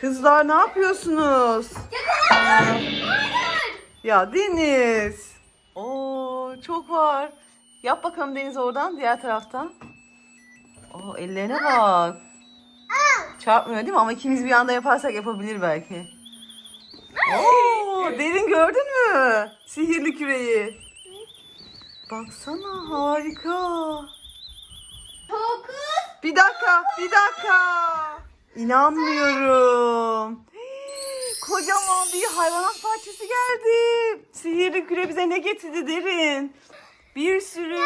Kızlar ne yapıyorsunuz? Ya Deniz. Oo çok var. Yap bakalım Deniz oradan diğer taraftan. Oo ellerine bak. Çarpmıyor değil mi? Ama ikimiz bir anda yaparsak yapabilir belki. Oo derin gördün mü? Sihirli küreyi. Baksana harika. Bir dakika, bir dakika. İnanmıyorum. Kocaman bir hayvanat bahçesi geldi. Sihirli küre bize ne getirdi derin? Bir sürü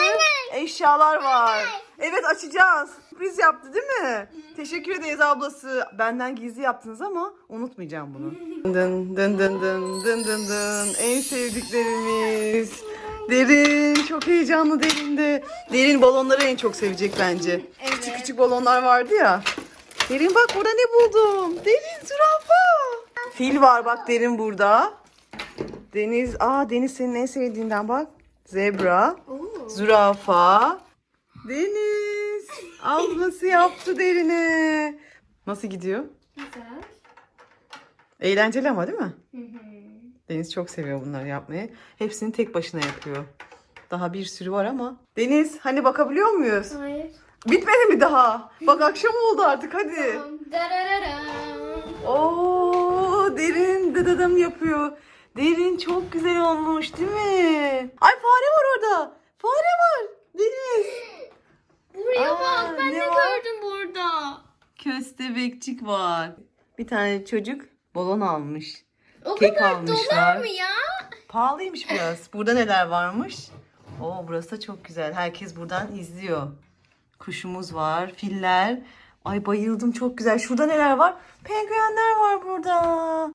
eşyalar var. Evet açacağız. Sürpriz yaptı değil mi? Teşekkür ederiz ablası. Benden gizli yaptınız ama unutmayacağım bunu. Dın dın dın dın dın dın dın. En sevdiklerimiz. Derin çok heyecanlı derinde. Derin balonları en çok sevecek bence. Küçük küçük balonlar vardı ya. Derin bak burada ne buldum. Derin zürafa. Fil var bak derin burada. Deniz, aa Deniz senin en sevdiğinden bak. Zebra, zürafa. Deniz, ablası yaptı derine. Nasıl gidiyor? Güzel. Eğlenceli ama değil mi? Hı hı. Deniz çok seviyor bunları yapmayı. Hepsini tek başına yapıyor. Daha bir sürü var ama. Deniz hani bakabiliyor muyuz? Hayır. Bitmedi mi daha? Bak akşam oldu artık hadi. Oo derin dıdıdım yapıyor. Derin çok güzel olmuş değil mi? Ay fare var orada. Fare var. Deniz. Buraya Aa, bak ben ne ne, gördüm burada. Köstebekçik var. Bir tane çocuk balon almış. O Kek kadar almışlar. dolar mı ya? Pahalıymış biraz. Burada neler varmış? Oo burası da çok güzel. Herkes buradan izliyor. Kuşumuz var, filler. Ay bayıldım çok güzel. Şurada neler var? Penguenler var burada.